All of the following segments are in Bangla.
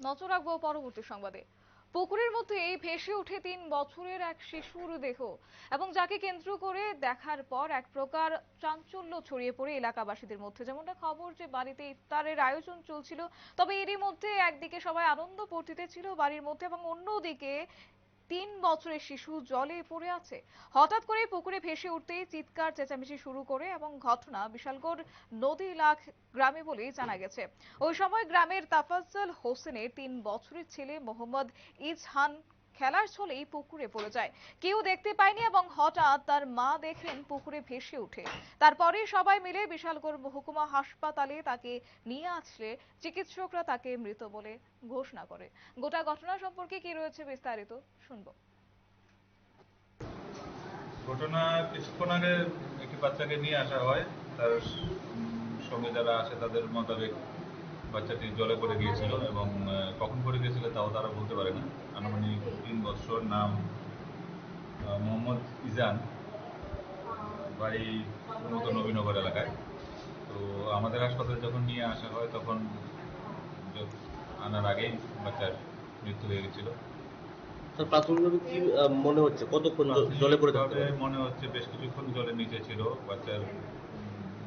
নজর রাখব পরবর্তী সংবাদে। পুকুরের মধ্যে ভেসে ওঠে তিন বছরের এক শিশুর দেহ এবং যাকে কেন্দ্র করে দেখার পর এক প্রকার চাঞ্চল্য ছড়িয়ে পড়ে এলাকাবাসীদের মধ্যে। যেমনটা খবর যে বাড়িতে ইফতারের আয়োজন চলছিল, তবে এরই মধ্যে একদিকে সবাই আনন্দ পড়তিতে ছিল বাড়ির মধ্যে এবং অন্যদিকে তিন বছরের শিশু জলে পড়ে আছে। হঠাৎ করে পুকুরে ভেসে উঠতেই চিৎকার, চেঁচামেচি শুরু করে এবং ঘটনা বিশালগড় নদী লাখ গ্রামে বলেই জানা গেছে। ওই সময় গ্রামের তাফাজ্জল হোসেনের তিন বছরের ছেলে মোহাম্মদ ইজহান খেলার ছলেই পুকুরে পড়ে যায়। কেউ দেখতে পায়নি এবং হঠাৎ তার মা দেখেন পুকুরে ভেসে ওঠে। তারপরে সবাই মিলে বিশালগড় মহকুমা হাসপাতালে তাকে নিয়ে আসলে চিকিৎসকরা তাকে মৃত বলে ঘোষণা করে। গোটা ঘটনা সম্পর্কে কি রয়েছে বিস্তারিত শুনব। ঘটনা কিছুক্ষণ আগে একটি বাচ্চাকে নিয়ে আসা হয়। তার সঙ্গে যারা আসে তাদের মোতাবেক বাচ্চাটি জলে পড়ে গিয়েছিল এবং কখন পড়ে গিয়েছিল তাও তারা বলতে পারে না। আনুমানিক তিন বছর নাম মোহাম্মদ ইজান বাড়ি মতো নবীনগর এলাকায়। তো আমাদের হাসপাতালে যখন নিয়ে আসা হয় তখন আনার আগেই বাচ্চার মৃত্যু হয়ে গেছিল। তার প্রাথমিকভাবে কি মনে হচ্ছে? কতক্ষণ জলে পড়ে থাকতে মনে হচ্ছে বেশ কিছুক্ষণ জলের নিচে ছিল। বাচ্চার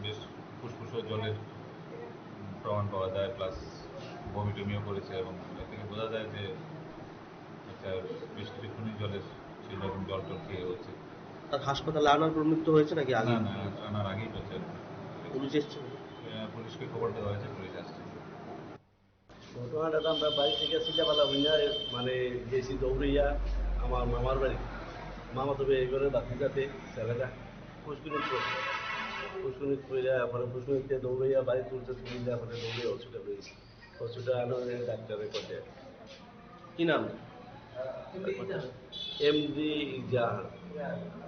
বেশ ফুসফুসও জলের প্রমাণ পাওয়া যায় প্লাস বমি টমিও করেছে এবং থেকে বোঝা যায় যে বাচ্চার বেশ কিছুক্ষণই জলের ছিল এবং জল টল খেয়ে হচ্ছে। তার হাসপাতালে আনার পর মৃত্যু হয়েছে নাকি আগে? না না আনার আগেই বাচ্চার পুলিশ এসছে? পুলিশকে খবর দেওয়া হয়েছে পুলিশ আসছে। ঘটনাটা তো আমরা বাড়ি থেকে সিজাবেলা হইয়া মানে গেছি দৌড়িয়া আমার মামার বাড়ি। মামা তবে এই করে বাতিজাতে ছেলেরা পুষ্কুনি পুষ্কুনি কইরা পরে পুষ্কুনিতে দৌড়িয়া বাড়ি তুলতে তুলিয়া পরে দৌড়িয়া হসপিটাল হয়েছি হসপিটাল আনো ডাক্তারের কাছে। কি নাম? এমডি জাহান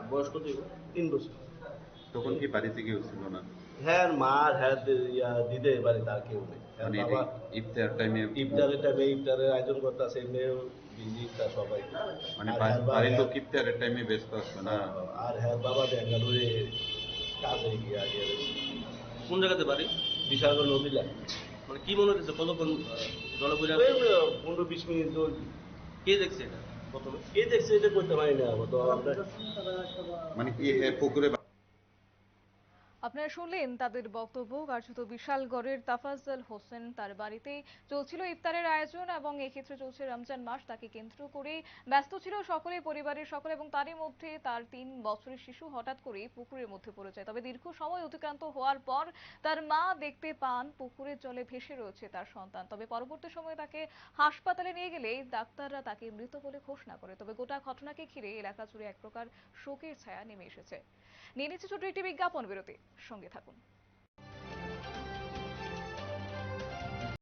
বয়স কত তিন বছর। তখন কি বাড়িতে কেউ ছিল না? হ্যাঁ মা হ্যাঁ ইয়া দিদে বাড়ি তার কেউ নেই। হ্যাঁ, মানে বাবা ইফতার টাইমে ইফতারের টাইমে ইফতারের আয়োজন করতেছে মেয়েও বিজি তার সবাই। মানে হ্যাঁ, বাড়ির হ্যাঁ, লোক ইফতারের টাইমে ব্যস্ত আসবে না? আর হ্যাঁ বাবা বেঙ্গালুরে কাজে গিয়ে আগে কোন জায়গাতে বাড়ি? বিশালগড় নদী লাগে মানে কি মনে হচ্ছে? কতক্ষণ আছে? পনেরো বিশ মিনিট কে দেখছে এটা? প্রথমে। কে দেখছে এটা করতে পারি না মানে কি পুকুরে আপনারা শুনলেন তাদের বক্তব্য। কার্যত বিশালগড়ের তাফাজ্জল হোসেন তার বাড়িতে চলছিল ইফতারের আয়োজন এবং এক্ষেত্রে চলছে রমজান মাস। তাকে কেন্দ্র করে ব্যস্ত ছিল সকলে, পরিবারের সকলে এবং তারই মধ্যে তার তিন বছরের শিশু হঠাৎ করে পুকুরের মধ্যে পড়ে যায়। তবে দীর্ঘ সময় অতিক্রান্ত হওয়ার পর তার মা দেখতে পান, পুকুরের জলে ভেসে রয়েছে তার সন্তান। তবে পরবর্তী সময়ে তাকে হাসপাতালে নিয়ে গেলে ডাক্তাররা তাকে মৃত বলে ঘোষণা করে। তবে গোটা ঘটনাকে ঘিরে এলাকা জুড়ে এক প্রকার শোকের ছায়া নেমে এসেছে। নিয়ে নিচ্ছে ছোট একটি বিজ্ঞাপন বিরতি। সঙ্গে থাকুন